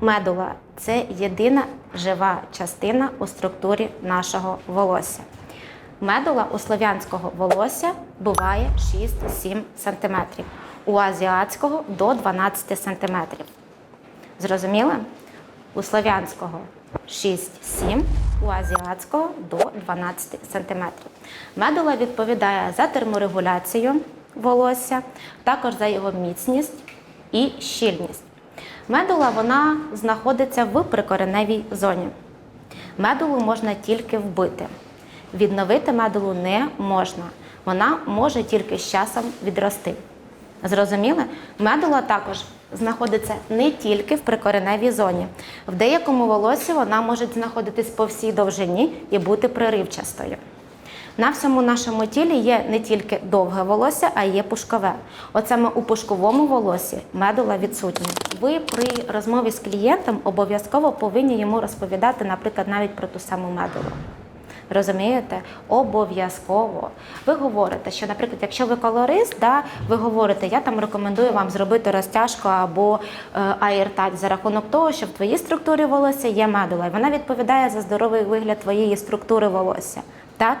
Медула це єдина жива частина у структурі нашого волосся. Медула у слов'янського волосся буває 6-7 см, у азіатського до 12 см. Зрозуміли? У слов'янського 6-7, у азіатського до 12 см. Медула відповідає за терморегуляцію волосся, також за його міцність і щільність. Медула вона знаходиться в прикореневій зоні. Медулу можна тільки вбити. Відновити медулу не можна. Вона може тільки з часом відрости. Зрозуміли? Медула також знаходиться не тільки в прикореневій зоні. В деякому волосі вона може знаходитись по всій довжині і бути проривчастою. На всьому нашому тілі є не тільки довге волосся, а є пушкове. От саме у пушковому волосі медула відсутня. Ви при розмові з клієнтом обов'язково повинні йому розповідати, наприклад, навіть про ту саму медулу. Розумієте? Обов'язково. Ви говорите, що, наприклад, якщо ви колорист, да, ви говорите, я там рекомендую вам зробити розтяжку або е, аєртач за рахунок того, що в твоїй структурі волосся є медула, і вона відповідає за здоровий вигляд твоєї структури волосся. Так?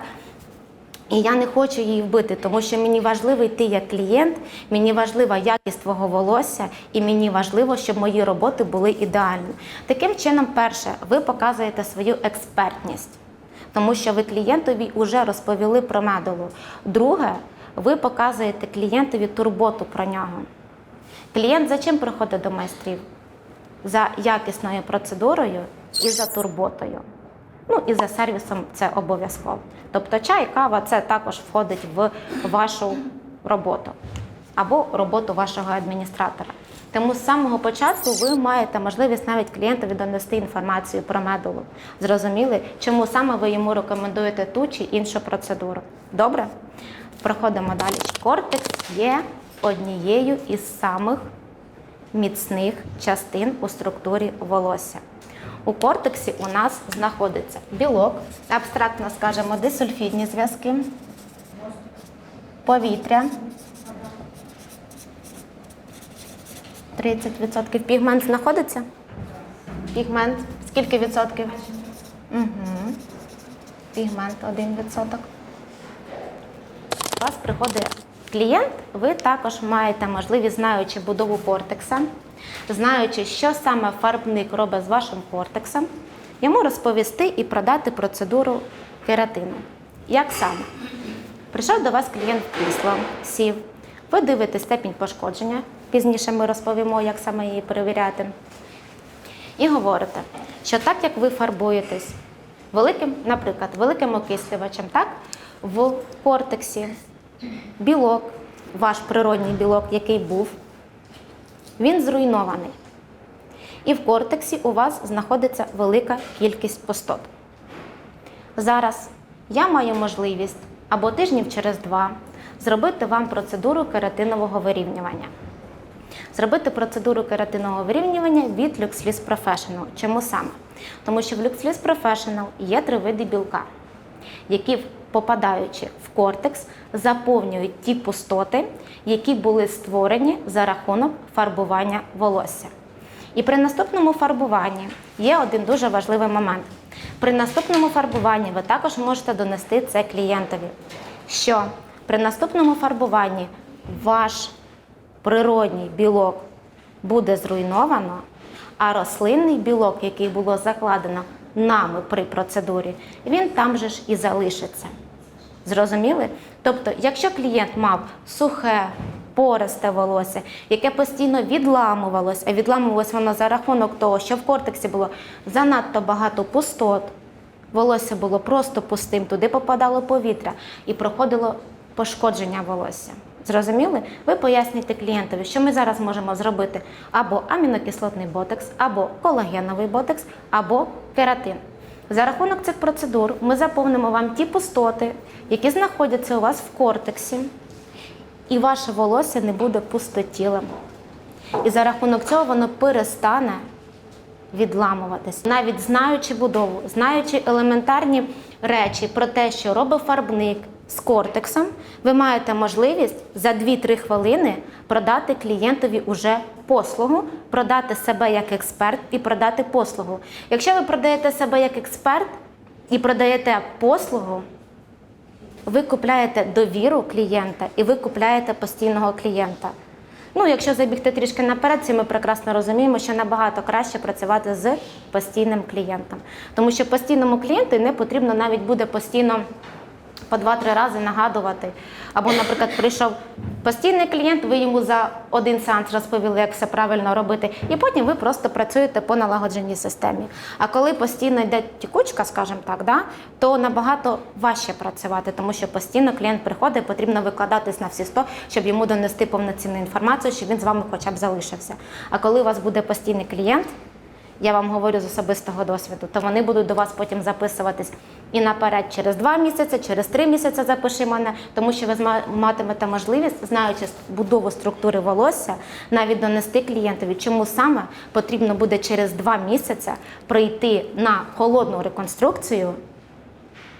І я не хочу її вбити, тому що мені важливий ти як клієнт, мені важлива якість твого волосся, і мені важливо, щоб мої роботи були ідеальні. Таким чином, перше, ви показуєте свою експертність, тому що ви клієнтові вже розповіли про медулу. Друге, ви показуєте клієнтові турботу про нього. Клієнт за чим приходить до майстрів? За якісною процедурою і за турботою. Ну і за сервісом це обов'язково. Тобто чай, кава це також входить в вашу роботу або роботу вашого адміністратора. Тому з самого початку ви маєте можливість навіть клієнтові донести інформацію про медулу. Зрозуміли, чому саме ви йому рекомендуєте ту чи іншу процедуру. Добре? Проходимо далі. Кортекс є однією із самих міцних частин у структурі волосся. У кортексі у нас знаходиться білок, абстрактно скажемо, дисульфідні зв'язки, повітря. 30% пігмент знаходиться? Пігмент. Скільки відсотків? Угу. Пігмент 1 відсоток. У вас приходить клієнт, ви також маєте можливість, знаючи будову кортекса, знаючи, що саме фарбник робить з вашим кортексом, йому розповісти і продати процедуру кератину. Як саме? Прийшов до вас клієнт в крісло, сів, ви дивитесь степінь пошкодження. Пізніше ми розповімо, як саме її перевіряти. І говорите, що так як ви фарбуєтесь великим, наприклад, великим окислювачем, так, в кортексі білок, ваш природній білок, який був, він зруйнований. І в кортексі у вас знаходиться велика кількість пустот. Зараз я маю можливість або тижнів через два зробити вам процедуру кератинового вирівнювання. Зробити процедуру кератинового вирівнювання від LuxLis Professional. Чому саме? Тому що в LuxLis Professional є три види білка, які, попадаючи в кортекс, заповнюють ті пустоти, які були створені за рахунок фарбування волосся. І при наступному фарбуванні є один дуже важливий момент. При наступному фарбуванні ви також можете донести це клієнтові, що при наступному фарбуванні ваш природній білок буде зруйновано, а рослинний білок, який було закладено нами при процедурі, він там же ж і залишиться. Зрозуміли? Тобто, якщо клієнт мав сухе, пористе волосся, яке постійно відламувалось, а відламувалось воно за рахунок того, що в кортексі було занадто багато пустот, волосся було просто пустим, туди попадало повітря і проходило пошкодження волосся. Зрозуміли? Ви пояснюєте клієнтові, що ми зараз можемо зробити або амінокислотний ботекс, або колагеновий ботекс, або кератин. За рахунок цих процедур ми заповнимо вам ті пустоти, які знаходяться у вас в кортексі, і ваше волосся не буде пустотілим. І за рахунок цього воно перестане відламуватись. Навіть знаючи будову, знаючи елементарні речі про те, що робить фарбник з кортексом, ви маєте можливість за 2-3 хвилини продати клієнтові уже послугу, продати себе як експерт і продати послугу. Якщо ви продаєте себе як експерт і продаєте послугу, ви купляєте довіру клієнта і ви купляєте постійного клієнта. Ну, якщо забігти трішки наперед, всі ми прекрасно розуміємо, що набагато краще працювати з постійним клієнтом. Тому що постійному клієнту не потрібно навіть буде постійно по два-три рази нагадувати. Або, наприклад, прийшов постійний клієнт, ви йому за один сеанс розповіли, як все правильно робити, і потім ви просто працюєте по налагодженій системі. А коли постійно йде тікучка, скажімо так, да, то набагато важче працювати, тому що постійно клієнт приходить, потрібно викладатись на всі 100, щоб йому донести повноцінну інформацію, щоб він з вами хоча б залишився. А коли у вас буде постійний клієнт, я вам говорю з особистого досвіду, то вони будуть до вас потім записуватись і наперед через два місяці, через три місяці запиши мене, тому що ви матимете можливість, знаючи будову структури волосся, навіть донести клієнтові, чому саме потрібно буде через два місяці прийти на холодну реконструкцію,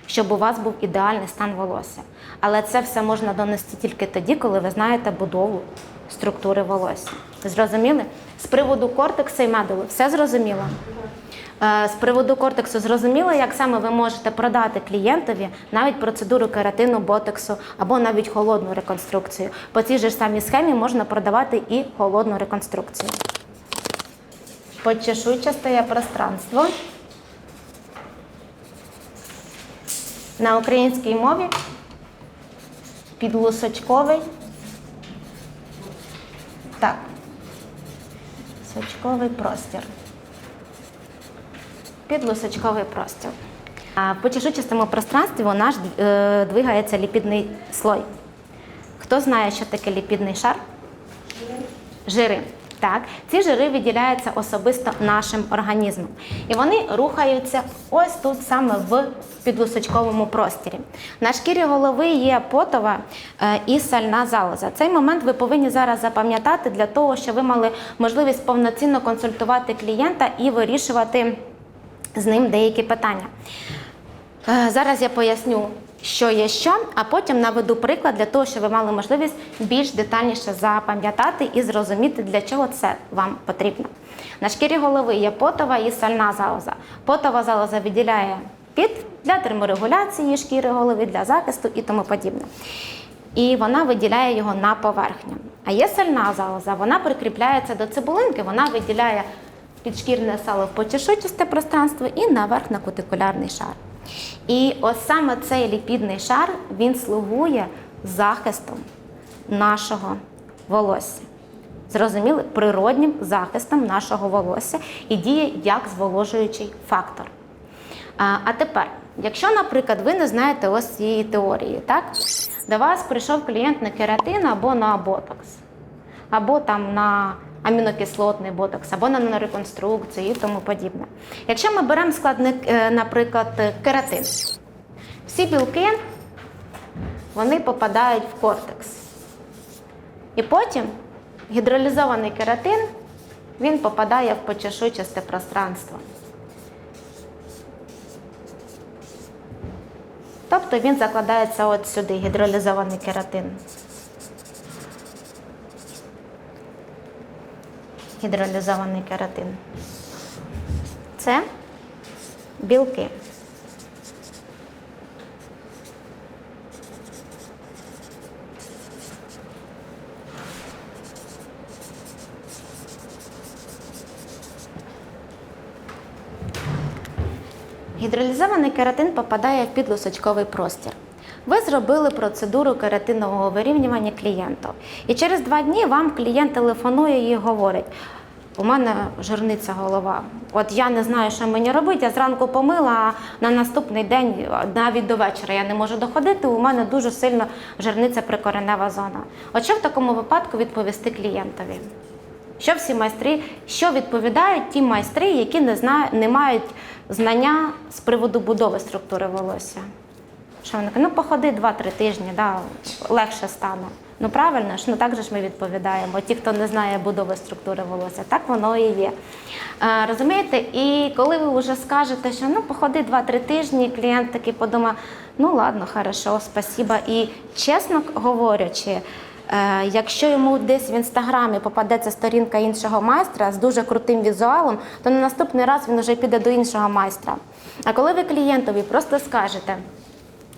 щоб у вас був ідеальний стан волосся. Але це все можна донести тільки тоді, коли ви знаєте будову структури волосся. Зрозуміли? З приводу кортексу і медулу все зрозуміло. Е, З приводу кортексу зрозуміло, як саме ви можете продати клієнтові навіть процедуру кератину, ботексу або навіть холодну реконструкцію. По цій же ж самій схемі можна продавати і холодну реконструкцію. Подчешуйчасте пространство. На українській мові підлусочковий. Так. Сочковий простір. Підлусочковий простір. А по чешуйчастому пространстві у нас е, двигається ліпідний слой. Хто знає, що таке ліпідний шар? Жири. Так, ці жири виділяються особисто нашим організмом. І вони рухаються ось тут саме в підлусочковому простірі. На шкірі голови є потова е, і сальна залоза. Цей момент ви повинні зараз запам'ятати для того, щоб ви мали можливість повноцінно консультувати клієнта і вирішувати з ним деякі питання. Е, Зараз я поясню, що є що, а потім наведу приклад для того, щоб ви мали можливість більш детальніше запам'ятати і зрозуміти, для чого це вам потрібно. На шкірі голови є потова і сальна залоза. Потова залоза виділяє під для терморегуляції шкіри голови, для захисту і тому подібне. І вона виділяє його на поверхню. А є сальна залоза, вона прикріпляється до цибулинки, вона виділяє підшкірне сало в почешучасте пространство і наверх на кутикулярний шар. І ось саме цей ліпідний шар він слугує захистом нашого волосся. Зрозуміли, природнім захистом нашого волосся і діє як зволожуючий фактор. А, а тепер, якщо, наприклад, ви не знаєте ось цієї теорії, так? До вас прийшов клієнт на кератин або на ботокс, або там на амінокислотний ботокс, або на реконструкцію і тому подібне. Якщо ми беремо складник, е, наприклад, кератин, всі білки вони попадають в кортекс. І потім гідролізований кератин він попадає в почешуйчасте пространство. Тобто він закладається от сюди, гідролізований кератин. Гідролізований кератин. Це білки. Гідролізований кератин попадає в підлусочковий простір. Ви зробили процедуру кератинового вирівнювання клієнту. І через два дні вам клієнт телефонує і говорить: у мене жирниця голова. От я не знаю, що мені робити. Я зранку помила, а на наступний день, навіть до вечора, я не можу доходити. У мене дуже сильно жирниця прикоренева зона. От що в такому випадку відповісти клієнтові? Що всі майстри, що відповідають ті майстри, які не знає, не мають знання з приводу будови структури волосся? Що вони кажуть, ну походи 2-3 тижні, да, легше стане. Ну правильно ж, ну так же ж ми відповідаємо. Ті, хто не знає будови структури волосся, так воно і є. Е, розумієте? І коли ви вже скажете, що ну походи 2-3 тижні, клієнт такий подумає, ну ладно, хорошо, спасіба. І чесно говорячи, Е, якщо йому десь в інстаграмі попадеться сторінка іншого майстра з дуже крутим візуалом, то на наступний раз він вже піде до іншого майстра. А коли ви клієнтові просто скажете,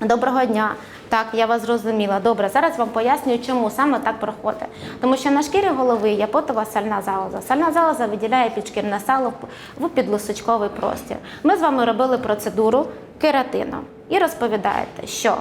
Доброго дня. Так, я вас зрозуміла. Добре, зараз вам пояснюю, чому саме так проходить. Тому що на шкірі голови є потова сальна залоза. Сальна залоза виділяє підшкірне сало в підлисочковий простір. Ми з вами робили процедуру кератину і розповідаєте, що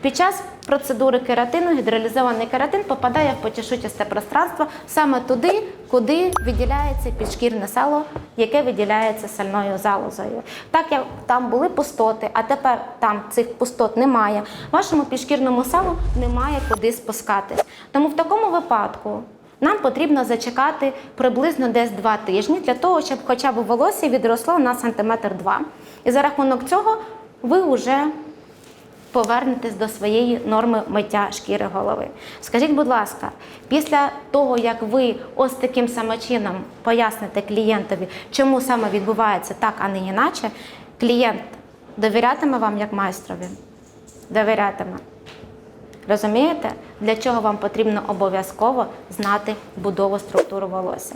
під час процедури кератину гідролізований кератин попадає в потішутісте пространство саме туди, куди виділяється підшкірне сало, яке виділяється сальною залозою. Так як там були пустоти, а тепер там цих пустот немає. Вашому підшкірному салу немає куди спускатись. Тому в такому випадку. Нам потрібно зачекати приблизно десь два тижні для того, щоб хоча б волосся відросло на сантиметр два. І за рахунок цього ви вже повернетесь до своєї норми миття шкіри голови. Скажіть, будь ласка, після того, як ви ось таким саме чином поясните клієнтові, чому саме відбувається так, а не іначе, клієнт довірятиме вам як майстрові? Довірятиме. Розумієте, для чого вам потрібно обов'язково знати будову структуру волосся?